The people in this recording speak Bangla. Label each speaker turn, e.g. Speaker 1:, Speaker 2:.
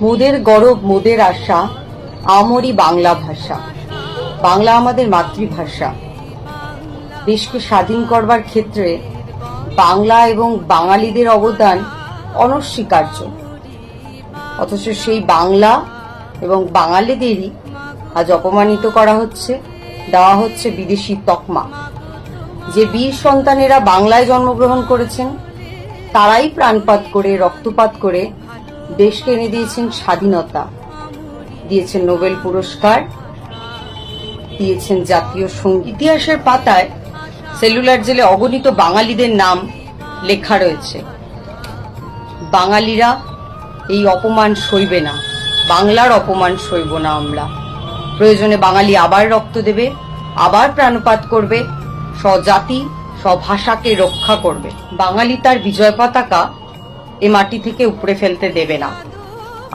Speaker 1: মোদের গরব, মোদের আশা, আমরি বাংলা ভাষা। বাংলা আমাদের মাতৃভাষা। দেশকে স্বাধীন করবার ক্ষেত্রে বাংলা এবং বাঙালিদের অবদান অনস্বীকার্য। অথচ সেই বাংলা এবং বাঙালিদেরই আজ অপমানিত করা হচ্ছে, দেওয়া হচ্ছে বিদেশি তকমা। যে বীর সন্তানেরা বাংলায় জন্মগ্রহণ করেছেন, তারাই প্রাণপাত করে, রক্তপাত করে দেশকে এনে দিয়েছেন স্বাধীনতা। দিয়েছেন নোবেল পুরস্কার। দিয়েছেন জাতীয় সংগীত। ইতিহাসের পাতায় সেলুলার জেলে অগণিত বাঙালিদের নাম লেখা রয়েছে। বাঙালিরা এই অপমান সইবে না। বাংলার অপমান সইব না আমরা। প্রয়োজনে বাঙালি আবার রক্ত দেবে, আবার প্রাণপাত করবে, স্বজাতি, স্বভাষাকে রক্ষা করবে। বাঙালি তার বিজয় পতাকা এ মাটি থেকে উপড়ে ফেলতে দেবে না।